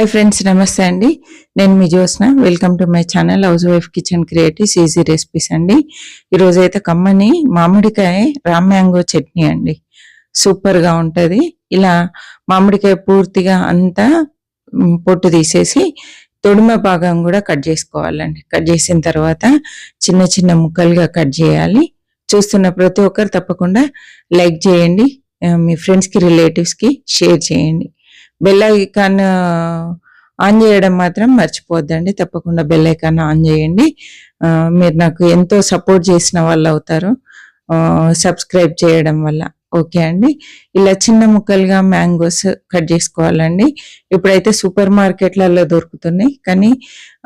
Hi friends నమస్తే అండి. నేను మీ Jyotsna. Welcome to my channel housewife kitchen creatives easy recipes అండి. ఈరోజు అయితే కమ్మని మామిడికాయ రామ్ మ్యాంగో చట్నీ అండి. సూపర్గా ఉంటుంది. ఇలా మామిడికాయ పూర్తిగా అంతా పొట్టు తీసేసి తొడిమ భాగం కూడా కట్ చేసుకోవాలండి. కట్ చేసిన తర్వాత చిన్న చిన్న ముక్కలుగా కట్ చేయాలి. చూస్తున్న ప్రతి ఒక్కరు తప్పకుండా లైక్ చేయండి. మీ ఫ్రెండ్స్కి రిలేటివ్స్కి షేర్ చేయండి. బెల్ ఐకాన్ ఆన్ చేయడం మాత్రం మర్చిపోద్దండి. తప్పకుండా బెల్ ఐకాన్ ఆన్ చేయండి. మీరు నాకు ఎంతో సపోర్ట్ చేసిన వాళ్ళు అవుతారు. సబ్స్క్రైబ్ చేయడం వల్ల. ఓకే అండి. ఇలా చిన్న ముక్కలుగా మ్యాంగోస్ కట్ చేసుకోవాలండి. ఇప్పుడైతే సూపర్ మార్కెట్లలో దొరుకుతున్నాయి. కానీ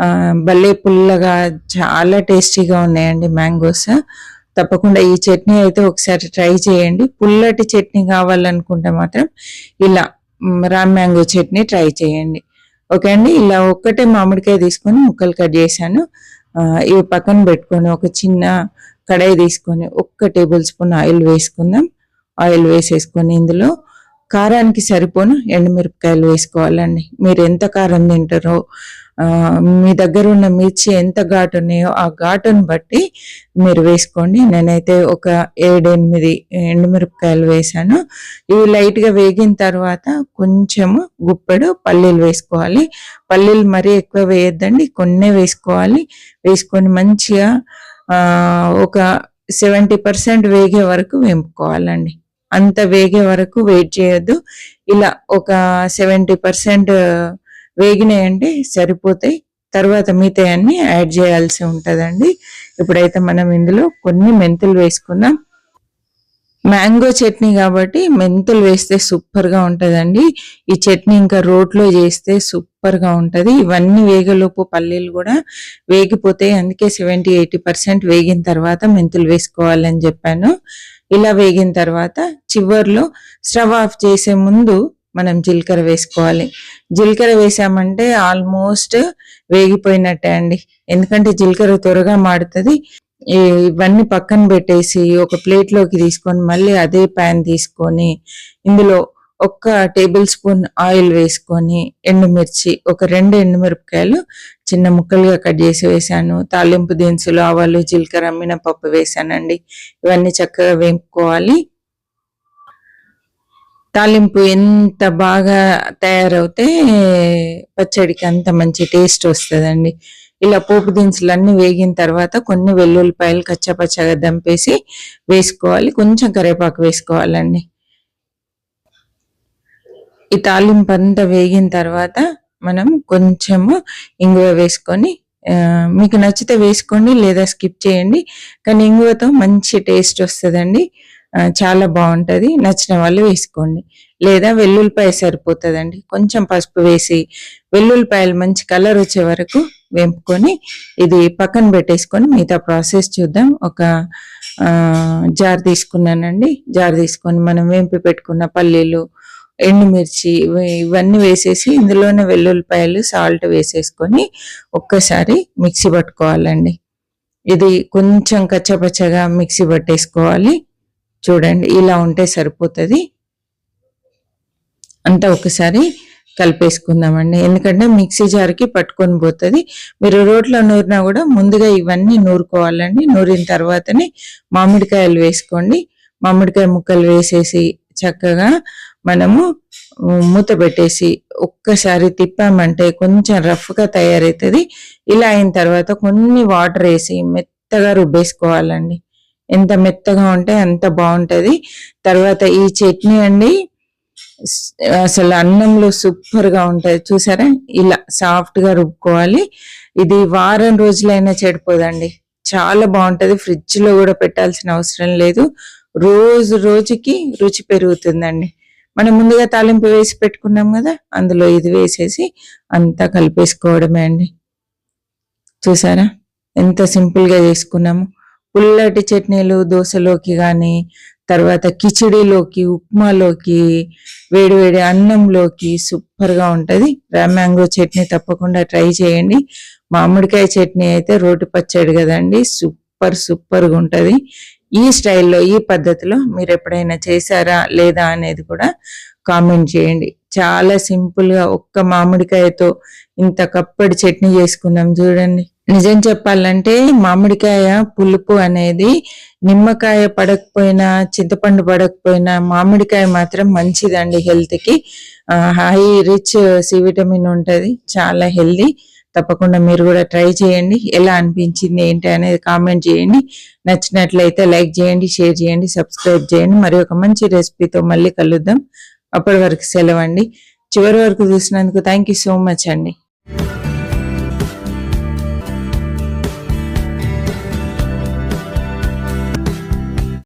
ఆ, భలే పుల్లగా చాలా టేస్టీగా ఉన్నాయండి మ్యాంగోస్. తప్పకుండా ఈ చట్నీ అయితే ఒకసారి ట్రై చేయండి. పుల్లటి చట్నీ కావాలనుకుంటే మాత్రం ఇలా రామ్ మ్యాంగో చట్నీ ట్రై చేయండి. ఓకే అండి? ఇలా ఒక్కటే మామిడికాయ తీసుకొని ముక్కలు కట్ చేశాను. ఇవి పక్కన పెట్టుకొని ఒక చిన్న కడాయి తీసుకొని ఒక్క టేబుల్ స్పూన్ ఆయిల్ వేసుకుందాం. ఆయిల్ వేసేసుకొని ఇందులో కారానికి సరిపోను ఎండుమిరపకాయలు వేసుకోవాలండి. మీరు ఎంత కారం తింటారో మీ దగ్గర ఉన్న మిర్చి ఎంత ఘాటు ఉన్నాయో ఆ ఘాటును బట్టి మీరు వేసుకోండి. నేనైతే ఒక ఏడెనిమిది ఎండుమిరపకాయలు వేసాను. ఇవి లైట్గా వేగిన తర్వాత కొంచెము గుప్పెడు పల్లీలు వేసుకోవాలి. పల్లీలు మరీ ఎక్కువ వేయొద్దండి కొన్నే వేసుకోవాలి. వేసుకొని మంచిగా ఒక సెవెంటీ పర్సెంట్ వేగే వరకు వేపుకోవాలండి. అంత వేగే వరకు వెయిట్ చేయొద్దు. ఇలా ఒక సెవెంటీ పర్సెంట్ వేగినాయంటే సరిపోతాయి తర్వాత మిగతా అన్ని యాడ్ చేయాల్సి ఉంటుందండి. ఇప్పుడైతే మనం ఇందులో కొన్ని మెంతులు వేసుకుందాం. మ్యాంగో చట్నీ కాబట్టి మెంతులు వేస్తే సూపర్గా ఉంటుందండి. ఈ చట్నీ ఇంకా రోట్లో చేస్తే సూపర్గా ఉంటుంది. ఇవన్నీ వేగలోపు పల్లీలు కూడా వేగిపోతాయి. అందుకే సెవెంటీ ఎయిటీ పర్సెంట్ వేగిన తర్వాత మెంతులు వేసుకోవాలని చెప్పాను. ఇలా వేగిన తర్వాత చివర్లో స్టవ్ ఆఫ్ చేసే ముందు మనం జీలకర్ర వేసుకోవాలి. జీలకర్ర వేసామంటే ఆల్మోస్ట్ వేగిపోయినట్టే అండి. ఎందుకంటే జీలకర్ర త్వరగా మాడుతుంది. ఇవన్నీ పక్కన పెట్టేసి ఒక ప్లేట్లోకి తీసుకొని మళ్ళీ అదే ప్యాన్ తీసుకొని ఇందులో ఒక్క టేబుల్ స్పూన్ ఆయిల్ వేసుకొని ఎండుమిర్చి ఒక రెండు ఎండుమిరపకాయలు చిన్న ముక్కలుగా కట్ చేసి వేసాను. తాలింపు దినుసులు ఆవాలు జీలకర్ర మినపప్పు వేసానండి. ఇవన్నీ చక్కగా వేపుకోవాలి. తాలింపు ఎంత బాగా తయారవుతే పచ్చడికి అంత మంచి టేస్ట్ వస్తుందండి. ఇలా పోపు దినుసులు వేగిన తర్వాత కొన్ని వెల్లుల్లిపాయలు కచ్చపచ్చగా దంపేసి వేసుకోవాలి. కొంచెం కరివేపాకు వేసుకోవాలండి. ఈ తాలింపు అంతా వేగిన తర్వాత మనం కొంచెము ఇంగువ వేసుకొని మీకు నచ్చితే వేసుకోండి లేదా స్కిప్ చేయండి. కానీ ఇంగువతో మంచి టేస్ట్ వస్తుందండి. చాలా బాగుంటుంది. నచ్చిన వాళ్ళు వేసుకోండి. లేదా వెల్లుల్లిపాయ సరిపోతుందండి. కొంచెం పసుపు వేసి వెల్లుల్లిపాయలు మంచి కలర్ వచ్చే వరకు వేపుకొని ఇది పక్కన పెట్టేసుకొని మిగతా ప్రాసెస్ చూద్దాం. ఒక జార్ తీసుకున్నానండి. జార్ తీసుకొని మనం వేంపి పెట్టుకున్న పల్లీలు ఎండుమిర్చి ఇవన్నీ వేసేసి ఇందులోనే వెల్లుల్లిపాయలు సాల్ట్ వేసేసుకొని ఒక్కసారి మిక్సీ పట్టుకోవాలండి. ఇది కొంచెం కచ్చపచ్చగా మిక్సీ పట్టేసుకోవాలి. చూడండి ఇలా ఉంటే సరిపోతుంది. అంతా ఒకసారి కలిపేసుకుందామండి. ఎందుకంటే మిక్సీ జార్కి పట్టుకొని పోతుంది. మీరు రోట్లో నూరినా కూడా ముందుగా ఇవన్నీ నూరుకోవాలండి. నూరిన తర్వాతనే మామిడికాయలు వేసుకోండి. మామిడికాయ ముక్కలు వేసేసి చక్కగా మనము మూత పెట్టేసి ఒక్కసారి తిప్పామంటే కొంచెం రఫ్గా తయారవుతుంది ఇలా అయిన తర్వాత కొన్ని వాటర్ వేసి మెత్తగా రుబ్బేసుకోవాలండి. ఎంత మెత్తగా ఉంటే అంత బాగుంటుంది. తర్వాత ఈ చట్నీ అండి అసలు అన్నంలో సూపర్గా చూసారా? ఇలా సాఫ్ట్గా రుబ్బుకోవాలి. ఇది వారం రోజులైనా చెడిపోదండి. చాలా బాగుంటది. ఫ్రిడ్జ్లో కూడా పెట్టాల్సిన అవసరం లేదు. రోజు రోజుకి రుచి పెరుగుతుందండి. మనం ముందుగా తాలింపు వేసి పెట్టుకున్నాం కదా అందులో ఇది వేసేసి అంతా కలిపేసుకోవడమే అండి. చూసారా? ఎంత సింపుల్గా చేసుకున్నాము. పుల్లటి చట్నీలు దోశలోకి కానీ తర్వాత కిచిడీలోకి ఉప్మాలోకి వేడివేడి అన్నంలోకి సూపర్గా ఉంటది మ్యాంగో చట్నీ తప్పకుండా ట్రై చేయండి. మామిడికాయ చట్నీ అయితే రోటి పచ్చడి కదండి సూపర్ సూపర్గా ఉంటది. ఈ స్టైల్లో ఈ పద్ధతిలో మీరు ఎప్పుడైనా చేశారా లేదా అనేది కూడా కామెంట్ చేయండి. చాలా సింపుల్గా ఒక్క మామిడికాయతో ఇంత కప్పటి చట్నీ చేసుకున్నాం చూడండి. నిజం చెప్పాలంటే మామిడికాయ పులుపు అనేది నిమ్మకాయ పడకపోయినా చింతపండు పడకపోయినా మామిడికాయ మాత్రం మంచిదండి హెల్త్కి హై రిచ్ సి విటమిన్ ఉంటుంది చాలా హెల్దీ తప్పకుండా మీరు కూడా ట్రై చేయండి. ఎలా అనిపించింది ఏంటి అనేది కామెంట్ చేయండి. నచ్చినట్లయితే లైక్ చేయండి షేర్ చేయండి సబ్స్క్రైబ్ చేయండి. మరి ఒక మంచి రెసిపీతో మళ్ళీ కలుద్దాం. అప్పటి వరకు సెలవండి. చివరి వరకు చూసినందుకు థ్యాంక్ యూ సో మచ్ అండి.